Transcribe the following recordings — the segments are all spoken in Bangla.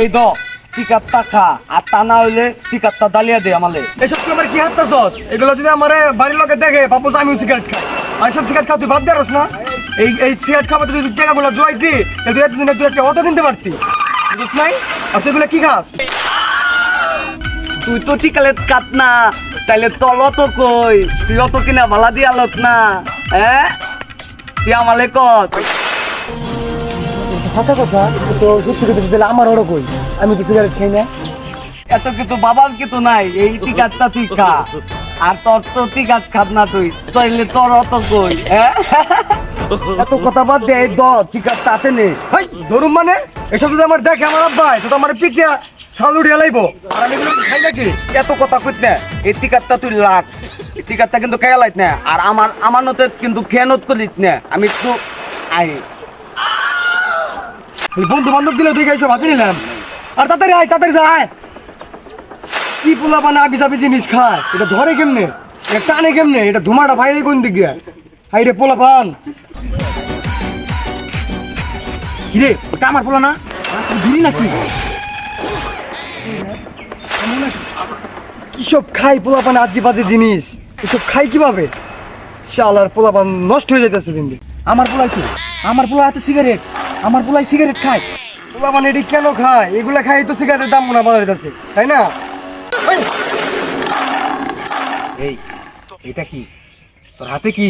এই দ খা আর তা না হইলে দালিয়া দে আমালে। এসব তুই আমার কি হাতটা সস এগুলো যদি আমার বাড়ির লোকে দেখে বাপু আমিও সিগারেট খাই আর সব সিগারেট খাওয়া তুই বাদ দেওয়ার না। এই এই সিগারেট খাবার তুই যদি টাকাগুলো জোয়াই দি তুই একদিনে তুই একটা অটো কিনতে পারতি। বুঝছ নাই? আর তুই এগুলো কি খাস? তুই তো টিকালেট কাট না তাইলে তল কই? তুই অত কিনা ভালা দিয়া লত না হ্যাঁ? তুই আমালে কত হাসা কথা তো সত্যি কথা দিলে আমার ওরও কই আমি কি সিগারেট খাই না। এত কিছু বাবার কিছু নাই এই টিকারটা তুই খা। আর তোর তো টিকাত খাত না তুই তাইলে তোর অত কই হ্যাঁ? এত কথা বাদ দে এই দ টিকারটা আছে নে। হাই ধরুন মানে? এসব যদি আমার দেখে আমার আব্বাই তো তো আমার পিটিয়া সালুট হেলাইবো আর আমি খাই নাকি? এত কথা কইত না এই টিকারটা তুই লাগ এই টিকারটা কিন্তু খেয়া লাইত না আর আমার আমার নতে কিন্তু খেয়ানত করিত না। আমি একটু আই বন্ধু বান্ধব দিলে তুই গাইছো ভাতে নিলাম। আর তাড়াতাড়ি আয়, তাড়াতাড়ি যা, আয়। কি পোলা জিনিস খায়? এটা ধরে কেমনে? এটা টানে কেমনে? এটা ধুমাটা ভাইরে কোন দিক দিয়ে? হাই রে পোলা পান ওটা আমার পোলা না? কি খাই পোলা পান আজি বাজে জিনিস? এসব খাই কীভাবে? শালার পোলা পান নষ্ট হয়ে যাইতেছে দিন। আমার পোলাই কি আমার পোলা হাতে সিগারেট আমার পোলাই সিগারেট খায়। পোলা মানে এটি কেন খায়? এগুলা খাই তো সিগারেটের দাম মনে বাজারে যাচ্ছে তাই না? এই! এটা কি? তোর হাতে কি?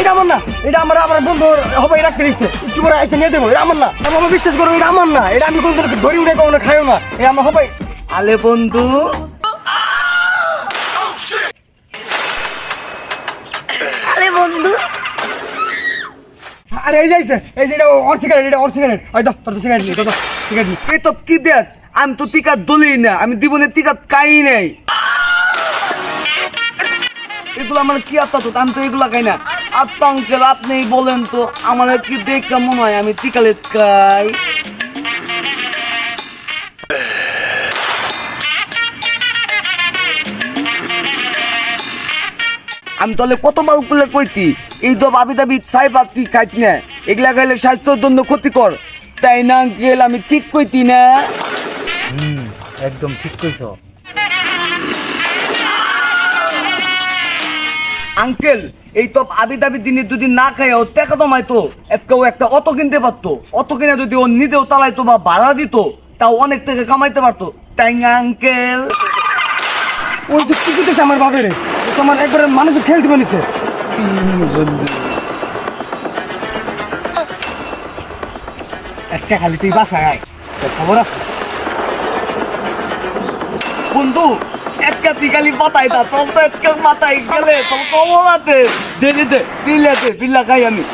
এটা আমার না এটা আমার আমার বন্ধু হবে রাখতে দিচ্ছে একটু করে আইসে নিয়ে দেবো এটা আমার না। আমার বিশ্বাস করো এটা আমার না। এটা আমি কোনো ধরি উঠে কখনো খাইও না। এটা আমার হবে আলে বন্ধু। আরে বন্ধু। আরে এই যাইছে এই যে ওর সিগারেট এটা ওর সিগারেট ওই তো তোর সিগারেট নিয়ে তো সিগারেট নিয়ে এই তো কি দেখ, আমি তো টিকা দলি না, আমি জীবনে টিকা খাই নাই। এগুলো আমার কি আত্মা তো আমি তো এগুলা খাই না। আত্মা অঙ্কেল আপনি বলেন তো, আমার কি দেখে মনে হয় আমি টিকালে খাই? আমি তাহলে কতবার উপরে কইতি? এই তো ভাবি দাবি চাই পাত তুই খাইত না। এগুলা খাইলে স্বাস্থ্যের জন্য ক্ষতিকর। তাই না আঙ্কেল আমি ঠিক কইতি না। একদম ঠিক কইছ। আঙ্কেল এই তো আবি দাবি দিনে যদি না খাই ও টাকা তোমায় তো কেউ একটা অটো কিনতে পারতো। অটো কিনে যদি ও নিজেও তালাইতো বা ভাড়া দিত তাও অনেক টাকা কামাইতে পারতো। তাই না আঙ্কেল? ওই যে কি আমার বাপেরে? ও তো আমার একবারে মানুষের খেলতে বলেছে আজকে খালি তুই বাসায় আয়, তোর খবর আছে? বন্ধু একটা তিকালি পাতাই তা তোর তো একটা মাথায় গেলে তোর কমল আছে। দে দে দে দে, বিল্লা খাই আমি।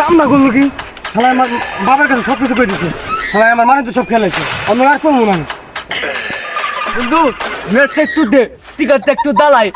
কাম না করল কি? শালা আমার বাবার কাছে সব কিছু করে দিছে আমার মানুষ তো সব খেলাইছে। অন্য আর চলবো না। বন্ধু নেটটা একটু দে টিকারটা একটু দালাই।